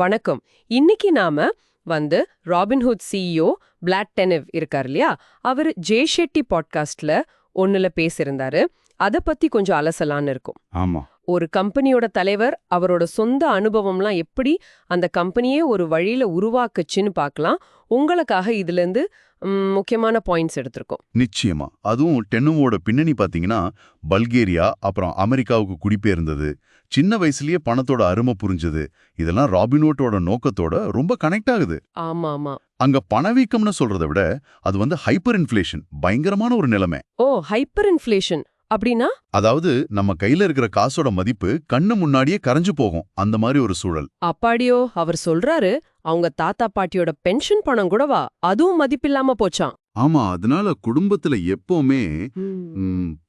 வணக்கம். இன்னைக்கு நாம வந்து ராபின்ஹுட் சிஇஓ பிளாட் டெனிவ் இருக்கார் இல்லையா? அவர் ஜே ஷெட்டி பாட்காஸ்ட்ல ஒன்னுல பேசியிருந்தாரு. அத பத்தி கொஞ்சம் அலசலான்னு இருக்கும். ஆமா. ஒரு கம்பெனியோட தலைவர் அவரோட சொந்த அனுபவம்லாம் எப்படி அந்த கம்பெனியே ஒரு வழியில உருவாக்குச்சுன்னு பார்க்கலாம். உங்களுக்காக இதுல இருந்து ம், முக்கியமான பாயிண்ட்ஸ் எடுத்திருக்கோம். நிச்சயமா. அதுவும் டென்னுவோட பின்னணி பாத்தீங்கன்னா பல்கேரியா அப்புறம் அமெரிக்காவுக்கு குடிபெயர்ந்தது. சின்ன வயசுலயே பணத்தோட அருமை புரிஞ்சது. இதெல்லாம் ராபினோட்டோட நோக்கத்தோட ரொம்ப கனெக்ட் ஆகுது. ஆமா ஆமா அங்க பணவீக்கம்னு சொல்றதை விட அது வந்து ஹைப்பர் இன்ஃப்ளேஷன் பயங்கரமான ஒரு நிலைமை. ஓ ஹைப்பர் இன்ஃப்ளேஷன் அப்படின்னா? அதாவது நம்ம கையில இருக்கிற காசோட மதிப்பு கண்ணு முன்னாடியே கரைஞ்சு போகும். அந்த மாதிரி ஒரு சூழல். அப்பாடியோ அவர் சொல்றாரு அவங்க தாத்தா பாட்டியோட பென்ஷன் பணம் கூடவா அதுவும் மதிப்பில்லாம போச்சாம். ஆமா அதனால குடும்பத்துல எப்பவுமே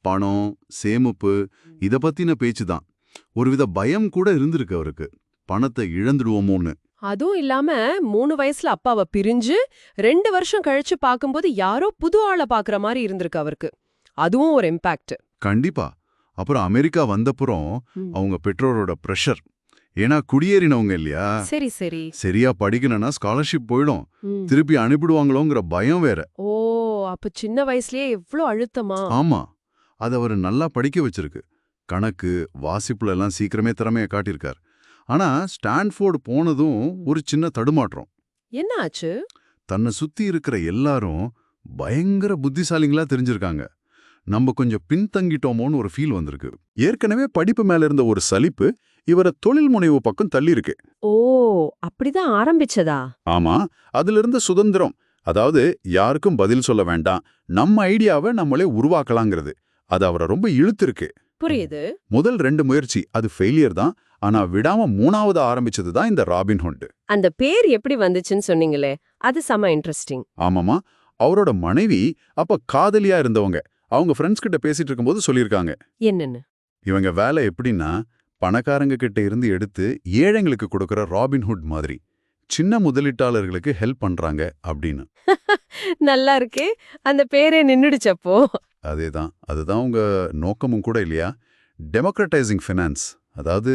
பணம் சேமிப்பு இத பத்தின பேச்சு தான். ஒருவித பயம் கூட இருந்திருக்கு அவருக்கு. பணத்தை இழந்துடுவோமோன்னு. அதுவும் இல்லாம மூணு வயசுல அப்பாவை பிரிஞ்சு ரெண்டு வருஷம் கழிச்சு பார்க்கும்போது யாரோ புது ஆளை பாக்குற மாதிரி இருந்திருக்கு அவருக்கு. அதுவும் ஒரு இம்பாக்ட் கண்டிப்பா. அப்புறம் அமெரிக்கா வந்தப்புறம் அவங்க பெற்றோரோட ப்ரெஷர் ஏன்னா குடியேறினவங்க இல்லையா? சரி சரி. சரியா படிக்கணும்னா ஸ்காலர்ஷிப் போயிடும். திருப்பி அனுப்பிடுவாங்களோங்கிற பயம் வேற. ஓ அப்ப சின்ன வயசுலயே எவ்ளோ அழுத்தமா? ஆமா. அது அவர் நல்லா படிக்க வச்சிருக்கு. கணக்கு வாசிப்புல எல்லாம் சீக்கிரமே திறமைய காட்டியிருக்கார். ஆனா ஸ்டான்ஃபோர்டு போனதும் ஒரு சின்ன தடுமாற்றம். என்ன ஆச்சு தன்னை சுத்தி இருக்கிற எல்லாரும் பயங்கர புத்திசாலிங்களா தெரிஞ்சிருக்காங்க. நம்ம கொஞ்சம் பின்தங்கிட்டோமோன்னு ஒரு ஃபீல் வந்திருக்கு. ஏற்கனவே படிப்பு மேல இருந்த ஒரு சலிப்பு இவரை தொழில் முனைவு பக்கம் தள்ளி இருக்கு ஓ அப்படிதான் ஆரம்பிச்சதா? ஆமா அதுல இருந்த சுதந்திரம். அதாவது யாருக்கும் பதில் சொல்ல வேண்டாம். நம்ம ஐடியாவை நம்மளே உருவாக்கலாங்கிறது. அது அவரை ரொம்ப இழுத்திருக்கு. புரியுது. முதல் ரெண்டு முயற்சி அது ஃபெயிலியர் தான். ஆனா விடாம மூணாவது ஆரம்பிச்சது தான் இந்த ராபின் ஹுண்ட் அந்த பேர் எப்படி வந்துச்சுன்னு சொன்னீங்களே அது செம இன்ட்ரெஸ்டிங் ஆமாமா அவரோட மனைவி அப்ப காதலியா இருந்தவங்க. அவங்க ஃப்ரெண்ட்ஸ் கிட்ட பேசிட்டு இருக்கும்போது சொல்லியிருக்காங்க. என்னன்னு? இவங்க வேலை எப்படின்னா பணக்காரங்க கிட்ட இருந்து எடுத்து ஏழைங்களுக்கு கொடுக்கற ராபின்ஹுட் மாதிரி. சின்ன முதலீட்டாளர்களுக்கு ஹெல்ப் பண்றாங்க அப்படின்னு. நல்லா இருக்கே. அந்த பேரே நின்னுடுச்சப்போ அதேதான். அதுதான் உங்க நோக்கமும் கூட இல்லையா? டெமோக்ரட்டைசிங் ஃபினான்ஸ் அதாவது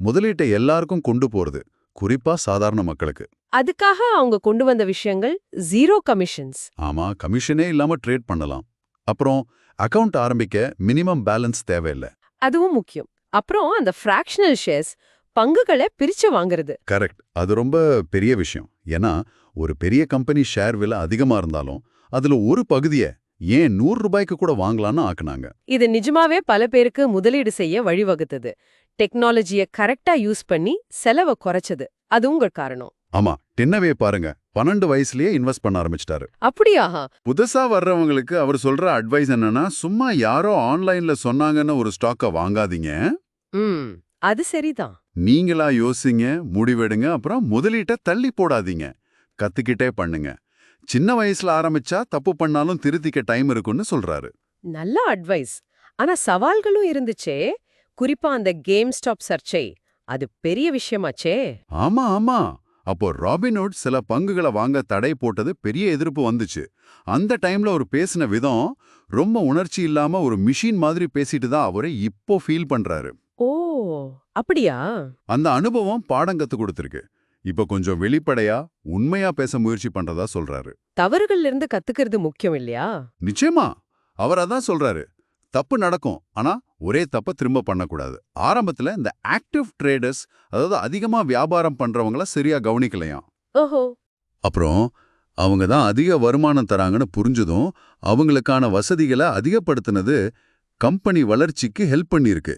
முதலீட்டை எல்லாருக்கும் கொண்டு போறது குறிப்பா சாதாரண மக்களுக்கு. அதுக்காக அவங்க கொண்டு வந்த விஷயங்கள் ஜீரோ கமிஷன்ஸ் ஆமா கமிஷனே இல்லாம ட்ரேட் பண்ணலாம். அப்புறம் அக்கவுண்ட் ஆரம்பிக்க மினிமம் பேலன்ஸ் தேவையில்லை. அதுவும் முக்கியம். அப்புறம் அந்த ஃப்ராக்ஷனல் ஷேர்ஸ் பங்குகளை பிரிச்சு வாங்குறது. கரெக்ட் அது ரொம்ப பெரிய விஷயம். ஏன்னா ஒரு பெரிய கம்பெனி ஷேர் விலை அதிகமா இருந்தாலும் அதுல ஒரு பகுதியை ஏன் நூறு ரூபாய்க்கு கூட வாங்கலாம்னு ஆக்குனாங்க? இது நிஜமாவே பல பேருக்கு முதலீடு செய்ய வழிவகுத்தது. டெக்னாலஜிய கரெக்டா யூஸ் பண்ணி செலவை குறைச்சது. அது உங்க காரணம். ஆமா டின்னவே பாருங்க. பன்னெண்டு வயசுலயே இன்வெஸ்ட் பண்ண ஆரம்பிச்சிட்டாரு. அப்படியா? புதுசா வர்றவங்களுக்கு அவர் சொல்ற அட்வைஸ் என்னன்னா சும்மா யாரோ ஆன்லைன்ல சொன்னாங்கன்னு ஒரு ஸ்டாக்க வாங்காதீங்க. அது சரிதான். நீங்களா யோசிங்க முடிவெடுங்க அப்புறம் முதலீட்டை தள்ளி போடாதீங்க. கத்துக்கிட்டே பண்ணுங்க. சின்ன வயசுல ஆரம்பிச்சா தப்பு பண்ணாலும் திருத்திக்க டைம் இருக்குன்னு சொல்றாரு. நல்ல அட்வைஸ் ஆனா சவால்களும் இருந்துச்சே. குறிப்பா அந்த கேம் ஸ்டாப் சர்ச்சை அது பெரிய விஷயமாச்சே. ஆமா ஆமா. அப்போ ராபின்ஹுட் சில பங்குகளை வாங்க தடை போட்டது பெரிய எதிர்ப்பு வந்துச்சு. அந்த டைம்ல அவர் பேசின விதம் ரொம்ப உணர்ச்சி இல்லாம ஒரு மிஷின் மாதிரி பேசிட்டு தான் அவரை இப்போ ஃபீல் பண்றாரு. ஓ அப்படியா? அந்த அனுபவம் பாடம் கத்து கொடுத்திருக்கு. இப்ப கொஞ்சம் வெளிப்படையா உண்மையா பேச முயற்சி பண்றதா சொல்றாரு. தவறுகள்ல இருந்து கத்துக்கிறது முக்கியம் இல்லையா? நிச்சயமா. அவர் அதான் சொல்றாரு. தப்பு நடக்கும். ஆனா ஒரே தப்ப திரும்ப பண்ணக்கூடாது. ஆரம்பத்துல இந்த ஆக்டிவ் ட்ரேடர்ஸ் அதாவது அதிகமா வியாபாரம் பண்றவங்கள சரியா கவனிக்கலையாம். ஓஹோ. அப்புறம் அவங்க தான் அதிக வருமானம் தராங்கன்னு புரிஞ்சதும் அவங்களுக்கான வசதிகளை அதிகப்படுத்தினது கம்பெனி வளர்ச்சிக்கு ஹெல்ப் பண்ணியிருக்கு.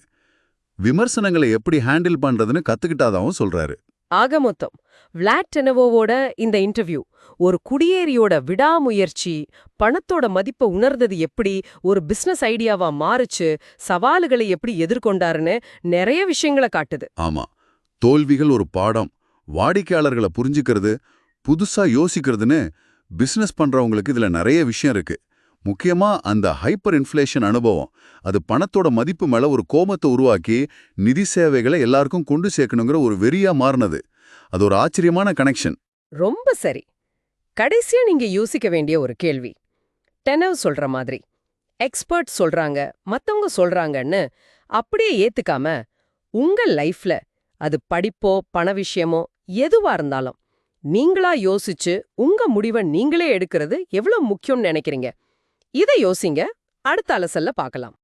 விமர்சனங்களை எப்படி ஹேண்டில் பண்றதுன்னு கத்துக்கிட்டாதாவும் சொல்றாரு. ஆக மொத்தம் விளாட் டெனவோவோட இந்த இன்டர்வியூ ஒரு குடியேறியோட விடாமுயற்சி பணத்தோட மதிப்பை உணர்ந்தது எப்படி ஒரு பிசினஸ் ஐடியாவா மாறுச்சு சவாலுகளை எப்படி எதிர்கொண்டாருன்னு நிறைய விஷயங்களை காட்டுது. ஆமா தோல்விகள் ஒரு பாடம் வாடிக்கையாளர்களை புரிஞ்சுக்கிறது புதுசா யோசிக்கிறதுன்னு பிசினஸ் பண்றவங்களுக்கு இதுல நிறைய விஷயம் இருக்கு. முக்கியமா அந்த ஹைப்பர் இன்ஃப்ளேஷன் அனுபவம். அது பணத்தோட மதிப்பு மேல ஒரு கோமத்தை உருவாக்கி நிதி சேவைகளை எல்லாருக்கும் கொண்டு சேர்க்கணுங்கிற ஒரு வெறியா மாறினது. அது ஒரு ஆச்சரியமான கனெக்ஷன் ரொம்ப சரி. கடைசியா நீங்க யோசிக்க வேண்டிய ஒரு கேள்வி. டெனவ் சொல்ற மாதிரி எக்ஸ்பர்ட் சொல்றாங்க மத்தவங்க சொல்றாங்கன்னு அப்படியே ஏத்துக்காம உங்க லைஃப்ல அது படிப்போ பண விஷயமோ எதுவா இருந்தாலும் நீங்களா யோசிச்சு உங்க முடிவை நீங்களே எடுக்கிறது எவ்வளவு முக்கியம்னு நினைக்கிறீங்க? இதை யோசிங்க. அடுத்த அலசல்ல பார்க்கலாம்.